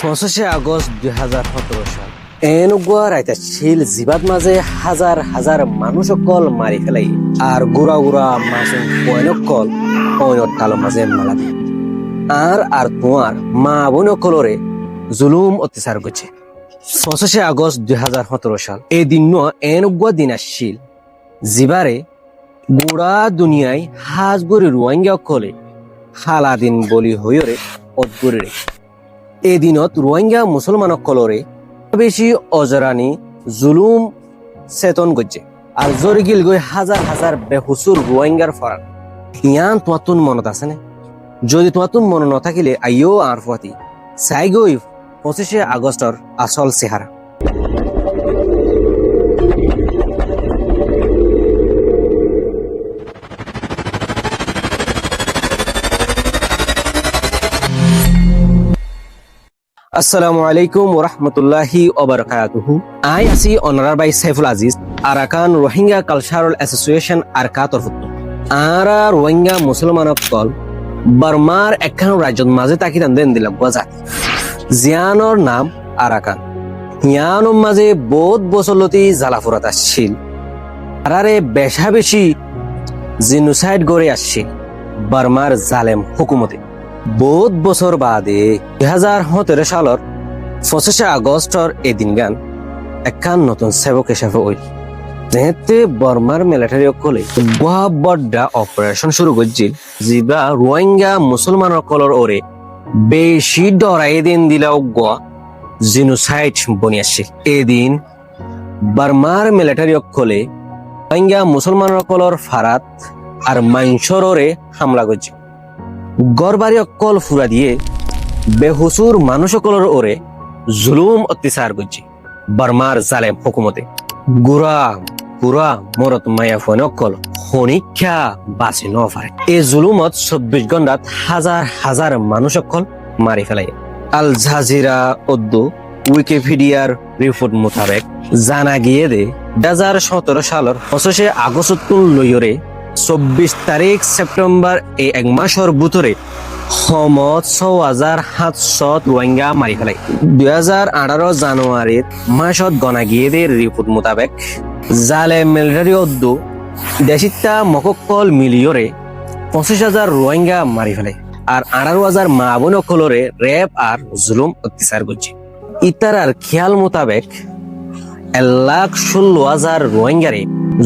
পঁচিশে আগস্ট দুই হাজার সতেরো সাল এনেকুৱা ৰাইতা শিল জীৱাত মাজে হাজাৰ হাজাৰ মানুহসকল মাৰি পেলাই আর গুড়া গুড়া মাসুম পয়নকল অয়নত কালো মাঝে মালা দিয়ে। আর আর তোমার মা বোনকলরে জুলুম অত্যাচার করছে পঁচিশে আগস্ট দুই সতেরো সাল এই দিন এনেকুৱা দিন আসছিল যিবাৰে গোড়া দুনিয়ায় হাজগুড়ি রোহিঙ্গা অকলে হালা দিন বলি হইরে অদ্গুরি রে এদিনত রোহিঙ্গা বেছি অজরানি জুলুম, চেতন গজ্জে। আর জরিগিল গৈ হাজার হাজার বেহুচুর রোহিঙ্গার ফরান ইয়ান তোমাতুন মনত আছেনে? যদি তোমাতুন মনত নাথাকিলে আইও আর ফুয়াতি চাই গৈ পঁচিশে আগষ্টৰ আচল চেহাৰা। আসসালামু আলাইকুম ওরহমতুল্লাহি ওবরকাতুহু। আই আছি অনারার by Saiful Aziz, Arakan Rohingya cultural association ARCA তরফত। আরা রোহিঙ্গা মুসলমান কল বর্মার একখান রাজ্যত মাঝে তাকি দেন দিলাম জাতি। জিয়ানোর নাম আরাকান। ইয়ানোর মাঝে বহুত বছরলতি জ্বালাফুরাত আসছিল। আরারে বেশা বেশি জিনোসাইড গড়ে আসছে বর্মার জালেম হুকুমতে। বহুত বছর বাদে দুই হাজার সতেরো সালৰ পঁচিশে আগষ্টৰ এদিন গান একান নতুন সেবক হিসাবে ওই যেহেতু বর্মার মিলিটারি অকলে গোয়া বড্ডা অপারেশন শুরু করছিল যিবা রোহিঙ্গা মুসলমান অকলর ওরে বেশি ডরাই দিন দিলা গোয়া জিনোসাইড বনি এদিন বর্মার মিলিটারি অকলে রোহিঙ্গা মুসলমান অকলর ফারাত আর মাংসর ওরে হামলা করছিল গড়বাড়ি অকল ফুরা দিয়ে বেহুচুর মানুষসকলৰ ওরে জুলুম অত্যাচার করছে বর্মার জালেম হুকুমতে। গুড়া পুরা মরত মায়া ফোন অকল শনিক্ষা বাঁচি নপারে এই জুলুমত চব্বিশ ঘন্টাত হাজার হাজার মানুষ অকল মারি ফেলাই আল জাজিরা উদ্দু উইকিপিডিয়ার রিপোর্ট মোতাবেক জানা গিয়ে দে দুহাজাৰ সতেরো সালৰ পঁচিশে আগষ্ট লইরে চব্বিশ তারিখ সেপ্টেম্বর এই এক মাসের ভিতরে সমত ছ হাজার সাতশত মারি ফেলাই দুই হাজার আঠারো জানুয়ারির মাসত গনা গিয়ে দের রিপোর্ট মোতাবেক জালে মিলিটারি অদ্দু দেশিতা মকক্কল মিলিয়রে পঁচিশ হাজার রোহিঙ্গা মারি ফেলাই আর আঠারো হাজার মা বোন অকলরে রেপ আর জুলুম অত্যাচার করছে ইতার আর খেয়াল মোতাবেক এক লাখ ষোলো হাজার রোহিঙ্গারে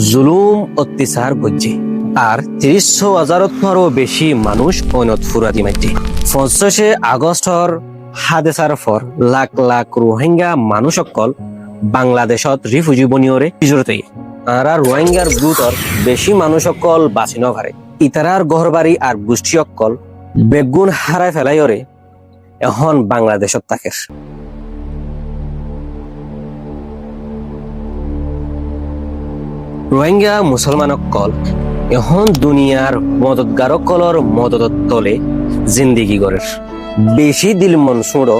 জুলুম অত্যাচার করছে আর তিরিশশো হাজারতও বেশি মানুষ অনত ফুরাদি মাইছে পঁচিশে আগষ্টৰ হাদেচাৰ ফর লাখ লাখ রোহিঙ্গা মানুষ অকল বাংলাদেশত রিফিউজি বনিয়রে হিজরতে আর আর রোহিঙ্গার গ্রুতর বেশি মানুষ অকল বাঁচি নভারে ইতারার গহরবাড়ি আর গোষ্ঠী অকল বেগুন হারাই ফেলাইরে এখন বাংলাদেশত তাকের রোহিঙ্গা মুসলমানসকল এখন দুনিয়ার মদতগারকলর মদতত তলে জিন্দিগি গড়ের বেশি দিল মন সুড়ো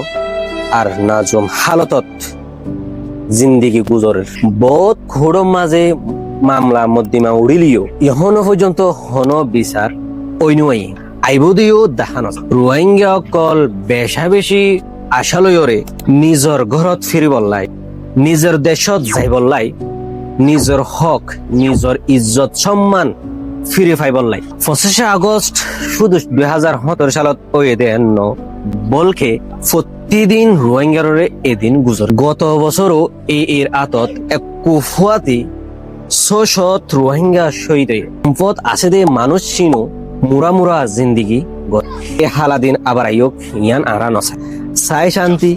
আর নাজম হালতত জিন্দিগি গুজরের বহুত ঘোড়ো মাঝে মামলা মদ্দিমা উড়িলিও। এখনও পর্যন্ত হন বিচার অইনুয়াই আইব দিও দেখানত রোহিঙ্গা অকল বেশা বেশি আশালয়রে নিজৰ ঘৰত ফিৰিবল্লাই নিজৰ দেশত যাইবল্লাই নিজৰ হক নিজৰ ইজ্জত, সম্মান ফিরে পাইবল্লাই পঁচিশে আগস্ট শুধু দুই হাজার সতেরো সালত ওই দেন বলকে প্রতিদিন রোহিঙ্গারে এদিন গুজর। গত বছরও এই এর আতত এক কুফুয়াতি ছশত রোহিঙ্গা শহীদে সম্পদ আছে দে মানুষ চিনো মুরা মুরা জিন্দিগি এ হালাদিন আবার আইয়ক ইয়ান আরা নসা চাই শান্তি,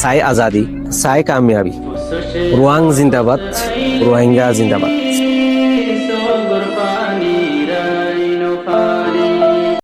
চাই আজাদি, চাই কামিয়াবি। রোয়াং জিন্দাবাদ রোহিঙ্গা জিন্দাবাদ।